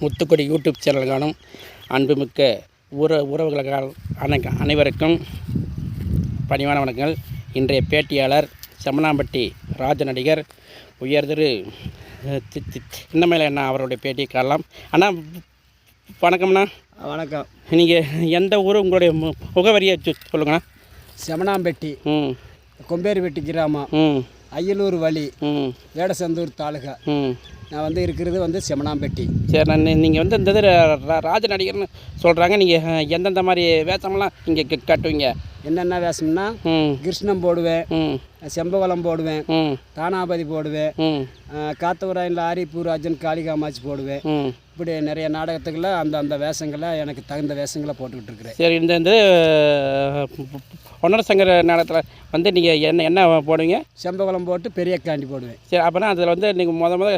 முத்துக்கொடி YouTube channel காணும் அன்புமிக்க உற உறவுகளுக்கால் அனை அனைவருக்கும் பணிவான வணக்கங்கள். இன்றைய பேட்டியாளர் செம்மனாம்பட்டி ராஜ நடிகர் உயர்திரு சின்னமலை அண்ணா அவருடைய பேட்டியை காணலாம். அண்ணா வணக்கம்ண்ணா. வணக்கம். நீங்கள் எந்த ஊர்? உங்களுடைய மு- முகவரியை சொல்லுங்கண்ணா. செமனாம்பட்டி ம். கொம்பேரிப்பட்டி கிராமம் ம். அய்யலூர் வழி ம். வேடசந்தூர் தாலுகா. ம். நான் வந்து இருக்கிறது வந்து செமனாம்பட்டி. சரி நான் நீங்கள் வந்து இந்த இது ராஜ நடிகர்னு சொல்கிறாங்க நீங்கள் எந்தெந்த மாதிரி வேஷமெல்லாம் இங்கே கட்டுவீங்க? என்னென்ன வேஷம்னா கிருஷ்ணம் போடுவேன் செம்பவளம் போடுவேன் தானாபதி போடுவேன் ம். காத்தவராயனில் ஆரிப்பூர் அர்ஜுன் காளிகாமாச்சி போடுவேன். இப்படி நிறைய நாடகத்துக்குள்ள அந்த அந்த வேஷங்களை எனக்கு தகுந்த வேஷங்களை போட்டுக்கிட்டு இருக்கிறேன். சரி இந்த இந்த ஒன்னர சங்கர நாடகத்தில் வந்து நீங்கள் என்ன என்ன போடுவீங்க? செம்பவளம் போட்டு பெரிய காண்டி போடுவேன். சரி அப்போனா அதில் வந்து நீங்கள் முத முத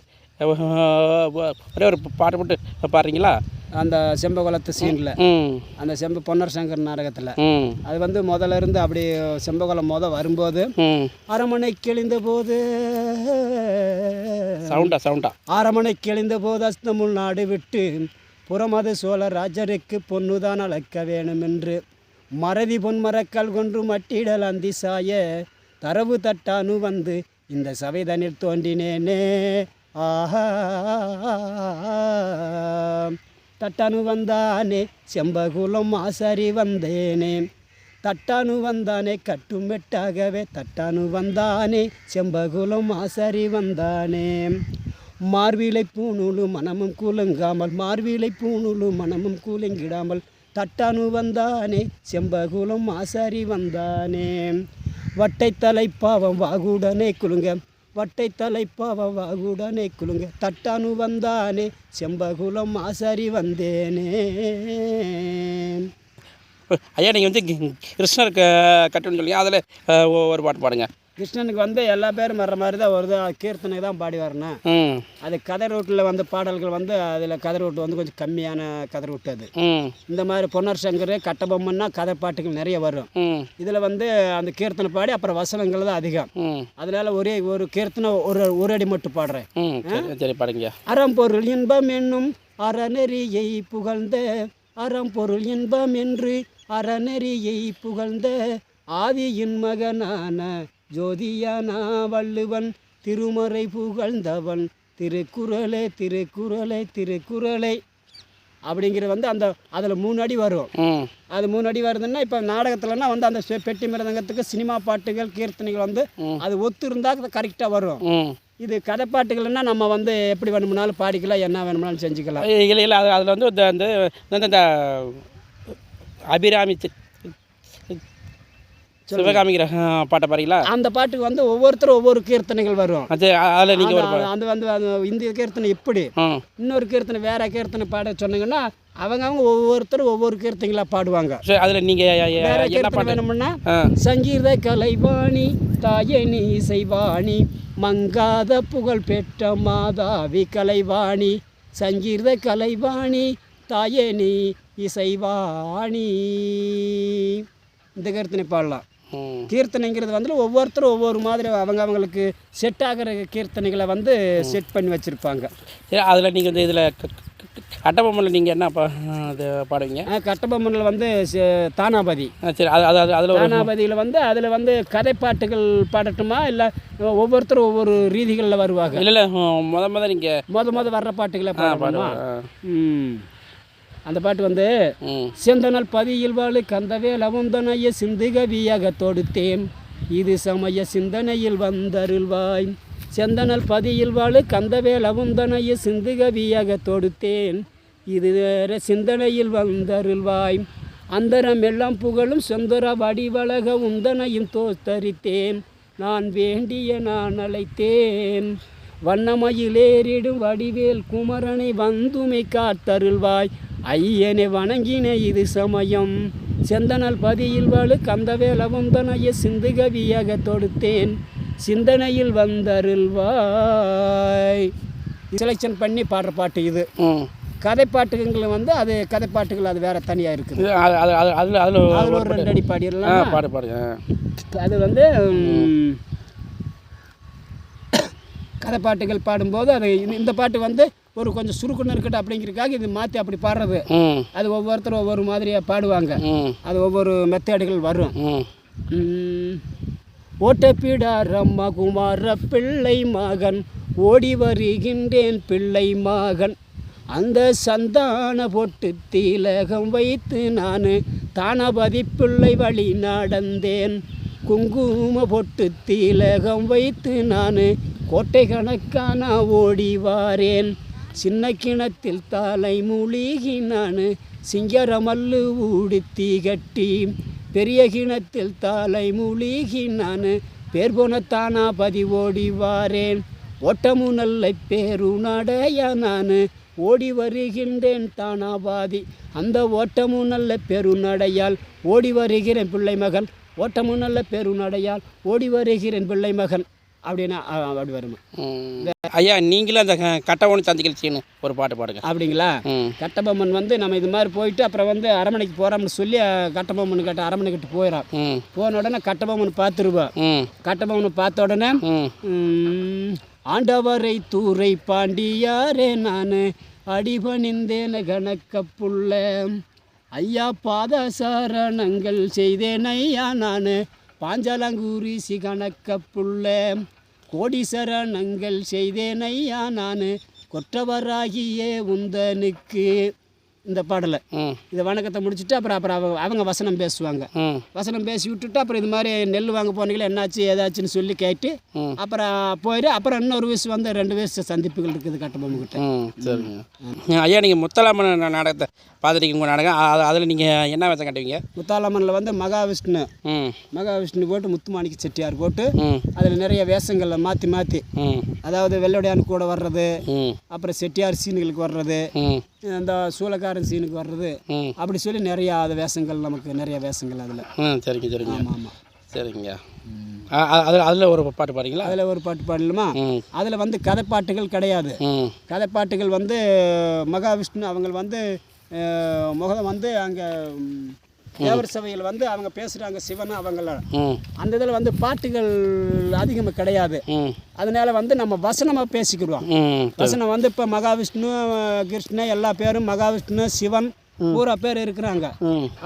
ஒரே ஒரு பாட்டு மட்டும் பாடுறீங்களா? அந்த செம்பகுளத்து சீனில். அந்த செம்ப பொன்னர் சங்கர் நாடகத்தில். அது வந்து முதல்ல இருந்து அப்படி செம்பகுளம் முத வரும்போது அரமனை கிழிந்த போது சவுண்டா சவுண்டா. அரமனை கிழிந்த போது அஸ்தமுள் நாடு விட்டு புறமது சோழ ராஜருக்கு பொன்னுதான் அளக்க வேணும் என்று மறதி பொன்மரக்கல் கொன்று மட்டிடல் அந்தி சாய தரவு தட்டானு வந்து இந்த சபைதனில் தோன்றினேனே. தட்டானு வந்தானே செம்பகுலம் ஆசாரி வந்தேனே. தட்டானு வந்தானே கட்டும் வெட்டாகவே தட்டானு வந்தானே செம்பகுலம் ஆசாரி வந்தானே. மார்விலை பூணூலு மனமும் கூலுங்காமல் மார்விலை பூணூலு மனமும் கூலுங்கிடாமல் தட்டானு வந்தானே செம்பகுலம் ஆசாரி வந்தானே. வட்டை தலைப்பாவம் வாகுடனே குலுங்க வட்டை தலைப்பாவம் வாகுடனே குலுங்க தட்டானு வந்தானே செம்பகுலம் ஆசாரி வந்தேனே. ஐயா நீங்கள் வந்து கி- கிருஷ்ணர் க கட்டுன்னு சொல்லி அதில் ஒரு பாட்டு பாடுங்க. கிருஷ்ணனுக்கு வந்து எல்லா பேரும் வர்ற மாதிரி தான் வருது. கீர்த்தனை தான் பாடி வரணும். அது கதை ரூட்டில் வந்து பாடல்கள் வந்து அதில் கதை ரூட்டு வந்து கொஞ்சம் கம்மியான கதை ரூட்டு அது. இந்த மாதிரி பொன்னர் சங்கர் கட்டபொம்மன்னா கதை பாட்டுகள் நிறைய வரும். இதில் வந்து அந்த கீர்த்தனை பாடி அப்புறம் வசனங்கள் தான் அதிகம். அதனால ஒரே ஒரு கீர்த்தனை ஒரு ஒரு அடி மட்டும் பாடுறேன். அறம்பொருள் இன்பம் என்னும் அறநெறியை புகழ்ந்த அறம்பொருள் இன்பம் என்று அறநெறியை புகழ்ந்த ஆதியின் மகனான ஜோதியானா வள்ளுவன் திருமறை புகழ்ந்தவன். திருக்குறளே திருக்குறளே திருக்குறளே. அப்படிங்கிற வந்து அந்த அதில் மூணு அடி வரும். அது மூணு அடி வருதுன்னா இப்போ நாடகத்துலன்னா வந்து அந்த பெட்டி மிருதங்கத்துக்கு சினிமா பாட்டுகள் கீர்த்தனைகள் வந்து அது ஒத்து இருந்தால் கரெக்டாக வரும். இது கதை பாட்டுகள்னா நம்ம வந்து எப்படி வேணும்னாலும் பாடிக்கலாம் என்ன வேணும்னாலும் செஞ்சுக்கலாம். இல்லை இல்லை அது அதில் வந்து இந்த- இந்த அபிராமி சி- சிவகாமிக்கிற அஹ், பாட்டை பாருங்களா அந்த பாட்டுக்கு வந்து ஒவ்வொருத்தரும் ஒவ்வொரு கீர்த்தனைகள் வரும். அது அதில் நீங்கள் அது- வந்து அது இந்திய கீர்த்தனை இப்படி ம் இன்னொரு கீர்த்தனை வேற கீர்த்தனை பாட சொன்னீங்கன்னா அவங்க அவங்க ஒவ்வொருத்தரும் ஒவ்வொரு கீர்த்தனைகளாக பாடுவாங்க. அதில் நீங்கள் வேற கீர்த்தனை வேணும்னா சங்கீத கலைவாணி தாயனி இசைவாணி மங்காத புகழ் பெற்ற மாதாவி கலைவாணி சங்கீத கலைவாணி தாயனி இசைவாணி. இந்த கீர்த்தனை பாடலாம். கீர்த்தனைங்கிறது வந்து ஒவ்வொருத்தரும் ஒவ்வொரு மாதிரி அவங்க அவங்களுக்கு செட் ஆகிற கீர்த்தனைகளை வந்து செட் பண்ணி வச்சுருப்பாங்க. சரி அதில் நீங்கள் வந்து இதில் கட்டபொம்மனில் நீங்கள் என்ன இது பாடுவீங்க? கட்டபொம்மனில் வந்து தானாபதி. சரி அது அது அதில் தானாபதியில் வந்து அதில் வந்து கதைப்பாட்டுகள் பாடட்டுமா? இல்லை ஒவ்வொருத்தரும் ஒவ்வொரு ரீதிகளில் வருவாங்க? இல்லை இல்லை முத முத நீங்கள் மொத மொத வர்ற பாட்டுகளை பாடணுமா? ம். அந்த பாட்டு வந்து செந்தனல் பதியில் வாழு கந்தவே லவுந்தனைய சிந்து கவியாக தொடுத்தேன். இது சமய சிந்தனையில் வந்தருள்வாய். செந்தனல் பதியில் வாழு கந்தவே லவுந்தனைய சிந்து கவியாக தொடுத்தேன். இது வேற சிந்தனையில் வந்தருள்வாய். அந்தரம் எல்லாம் புகழும் சுந்தர வடிவழக உந்தனையும் தோத்தரித்தேன். நான் வேண்டிய நான் அழைத்தேன். வண்ணமயிலேறிடும் வடிவேல் குமரனை வந்துமை காத்தருள்வாய். ஐயனை வணங்கின இது சமயம். செந்தனல் பதியில் வாழு கந்தவேலவும் தனைய சிந்து கவியாக தொடுத்தேன். சிந்தனையில் வந்தருள்வாய். செலெக்ஷன் பண்ணி பாடுற பாட்டு இது. ம். கதை பாட்டுகள் வந்து அது கதை பாட்டுகள் அது வேற தனியாக இருக்குது. அதில் அதில் அதில் ஒரு ரெண்டு அடி பாடிடலாம்? பாடு பாடுங்க அது வந்து ம், கதை பாட்டுகள் பாடும்போது அது இந்த பாட்டு வந்து ஒரு கொஞ்சம் சுருக்குன்னு இருக்கட்டும் அப்படிங்கிறதுக்காக இது மாற்றி அப்படி பாடுறது. அது ஒவ்வொருத்தரும் ஒவ்வொரு மாதிரியாக பாடுவாங்க. அது ஒவ்வொரு மெத்தேடுகள் வரும். ம். ம். ஓட்டப்பிடாரம்மா குமார பிள்ளை மகன் ஓடி வருகின்றேன் பிள்ளை மகன். அந்த சந்தான பொட்டு தீலகம் வைத்து நான் தானபதி பிள்ளை வழி நடந்தேன். குங்கும பொட்டு தீலகம் வைத்து நான் கோட்டை கணக்கான ஓடி வாரேன். சின்ன கிணத்தில் தாலை மூழ்கினான் சிங்கரமல்லு ஊடுத்தி கட்டி பெரிய கிணத்தில் தாலை மூழ்கினான் பேர் போனத்தானா பதி ஓடி வாரேன். ஓட்டமு நல்ல பேரு நான் ஓடி வருகின்றேன் தானாபாதி. அந்த ஓட்டமு நல்ல பெரு நடையால் ஓடி வருகிறேன் பிள்ளை மகன் ஓட்டமு நல்ல பெருநடையால் ஓடி வருகிறேன் பிள்ளை மகன் அப்படின்னா அப்படி வருமா. ஐயா நீங்களும் அந்த க- கட்டவொன்று சந்திக்கல்ச்சின்னு ஒரு பாட்டு பாடுங்க. அப்படிங்களா? கட்டபொம்மன் வந்து நம்ம இது மாதிரி போயிட்டு அப்புறம் வந்து அரமனைக்கு போகிறோம்னு சொல்லி கட்டபொம்மன் கிட்ட அரமனை கிட்ட போயிடும் போன உடனே கட்டபொம்மன் பார்த்துருவோம் ம். கட்டபொம்மனை பார்த்த உடனே ஆண்டவரை தூரை பாண்டியாரே நான் அடிபணிந்தேன கணக்க புள்ள ஐயா பாத சரணங்கள் செய்தேன் ஐயா நான் பாஞ்சாலங்கூரிசி கணக்க புள்ள கோடி சரணங்கள் செய்தேன் ஐயா நான் கொற்றவராகியே உந்தனுக்கு. இந்த பாடலை. இந்த வணக்கத்தை முடிச்சுட்டு அப்புறம் அப்புறம் அவங்க- அவங்க வசனம் பேசுவாங்க. வசனம் பேசி விட்டுட்டு அப்புறம் இது மாதிரி நெல் வாங்க போனீங்களா என்னாச்சு ஏதாச்சுன்னு சொல்லி கேட்டு. அப்புறம் போயிட்டு அப்புறம் இன்னொரு வயசு வந்து ரெண்டு வயசு சந்திப்புகள் இருக்குது கட்டபொம்மன் கிட்ட சரிங்க. ஐயா நீங்கள் முத்தலாமன் நாடகத்தை உங்கள் நாடகம். அதில் நீங்கள் என்ன வேஷம் கட்டுவீங்க? முத்தாலம்மனில் வந்து மகாவிஷ்ணு. மகாவிஷ்ணு போட்டு முத்துமாணிக்க செட்டியார் போட்டு அதில் நிறைய வேஷங்களை மாற்றி மாற்றி அதாவது வெள்ளோடையான் கூட வர்றது அப்புறம் செட்டியார் சீனுகளுக்கு வர்றது ம் அந்த சூளக்காரன் சீனுக்கு வர்றது. அப்படி சொல்லி நிறையா அது வேஷங்கள் நமக்கு நிறைய வேஷங்கள் அதில். ம் சரிங்க சரிங்க. ஆமாம் ஆமாம் சரிங்க. அதில் அதில் ஒரு பாட்டு பாடுறீங்களா? அதில் ஒரு பாட்டு பாடலுமா அதில் வந்து கதைப்பாட்டுகள் கிடையாது. கதைப்பாட்டுகள் வந்து மகாவிஷ்ணு அவங்க வந்து முகம் வந்து அங்கே தேவர் சபையில் வந்து அவங்க பேசுகிறாங்க சிவன் அவங்கள. அந்த இதில் வந்து பாட்டுகள் அதிகமாக கிடையாது. அதனால வந்து நம்ம வசனமாக பேசிக்கிடுவோம். வசனம் வந்து இப்போ மகாவிஷ்ணு கிருஷ்ணன் எல்லா பேரும் மகாவிஷ்ணு சிவன் பூரா பேர் இருக்கிறாங்க.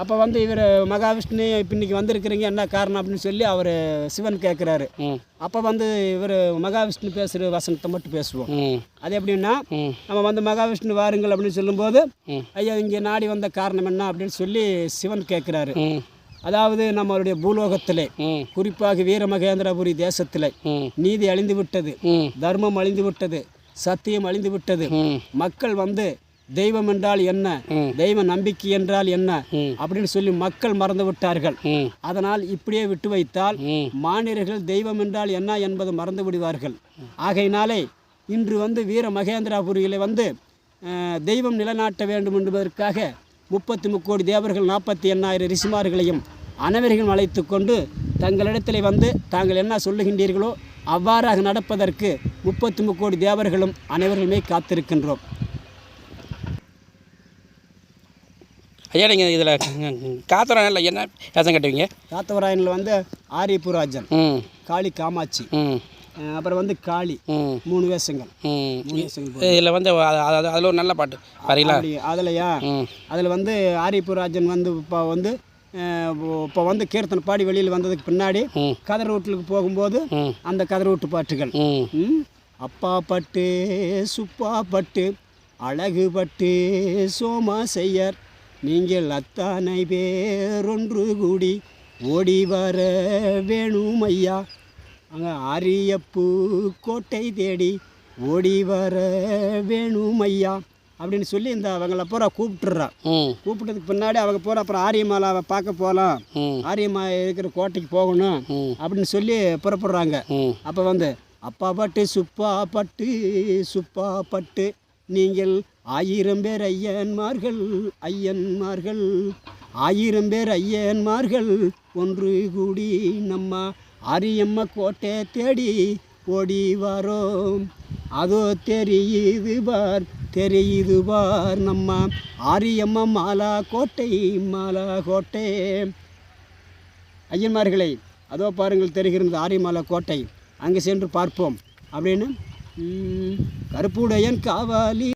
அப்போ வந்து இவர் மகாவிஷ்ணு இப்போ இன்னைக்கு வந்திருக்கிறீங்க என்ன காரணம் அப்படின்னு சொல்லி அவர் சிவன் கேட்குறாரு அப்போ வந்து இவர் மகாவிஷ்ணு பேசுகிற வசனத்தை மட்டும் பேசுவோம். அது எப்படின்னா நம்ம வந்து மகாவிஷ்ணு வாருங்கள் அப்படின்னு சொல்லும்போது. ஐயா இங்கே நாடி வந்த காரணம் என்ன அப்படின்னு சொல்லி சிவன் கேட்குறாரு அதாவது நம்மளுடைய பூலோகத்திலே குறிப்பாக வீரமகேந்திரபுரி தேசத்திலே நீதி அழிந்து விட்டது தர்மம் அழிந்து விட்டது சத்தியம் அழிந்து விட்டது மக்கள் வந்து தெய்வம் என்றால் என்ன. தெய்வ நம்பிக்கை என்றால் என்ன. அப்படின்னு சொல்லி மக்கள் மறந்து விட்டார்கள். அதனால் இப்படியே விட்டு வைத்தால் மாநிலர்கள் தெய்வம் என்றால் என்ன என்பது மறந்து விடுவார்கள். ஆகையினாலே இன்று வந்து வீர மகேந்திராபுரியிலே வந்து தெய்வம் நிலைநாட்ட வேண்டும் என்பதற்காக முப்பத்தி முக்கோடி தேவர்கள் நாற்பத்தி எண்ணாயிரம் ரிஷிமார்களையும் அனைவரையும் அழைத்து கொண்டு தங்களிடத்திலே வந்து தாங்கள் என்ன சொல்லுகின்றீர்களோ அவ்வாறாக நடப்பதற்கு முப்பத்தி முக்கோடி தேவர்களும் அனைவருமே காத்திருக்கின்றோம். ஐயா நீங்கள் இதில் காத்திரம் என்ன வேஷம் கட்டுவீங்க? காத்தவராயனில் வந்து ஆரியபுராஜன் காளி காமாட்சி அப்புறம் வந்து காளி மூணு வேஷங்கள் இதில் வந்து அதில் ஒரு நல்ல பாட்டு பாருங்களா அப்படி அதுலையா அதில் வந்து ஆரியபுராஜன் வந்து இப்போ வந்து இப்போ வந்து கீர்த்தனை பாடி வெளியில் வந்ததுக்கு பின்னாடி. கதர் வீட்டுக்கு போகும்போது அந்த கதர் வீட்டு பாட்டுகள்? அப்பா பட்டு சுப்பா பட்டு அழகு பட்டு சோமா செய்யர். நீங்கள் அத்தானை பேரொன்று கூடி ஓடி வர வேணும் ஐயா அங்கே ஆரியப்பு கோட்டை தேடி ஓடி வர வேணும் ஐயா அப்படின்னு சொல்லி இந்த அவங்கள பூரா கூப்பிட்டுறா கூப்பிட்டதுக்கு பின்னாடி அவங்க பூரா அப்புறம் ஆரியமாலாவை பார்க்க போகலாம். ம். ஆரியம்மா இருக்கிற கோட்டைக்கு போகணும் அப்படின்னு சொல்லி புறப்படுறாங்க. அப்போ வந்து அப்பா பட்டு சுப்பா பட்டு சுப்பா பட்டு நீங்கள் ஆயிரம் பேர் ஐயன்மார்கள் ஐயன்மார்கள். ஆயிரம் பேர் ஐயன்மார்கள் ஒன்று கூடி நம்ம ஆரியம்மா கோட்டை தேடி ஓடி வரோம். அதோ தெரியுது பார் தெரியுது பார் நம்ம ஆரியம்ம மாலா கோட்டை மாலா கோட்டை. ஐயன்மார்களை அதோ பாருங்கள் தெரிகிறது ஆரியமாலா கோட்டை. அங்கே சென்று பார்ப்போம். அப்படின்னு கருப்புடையன் காவாலி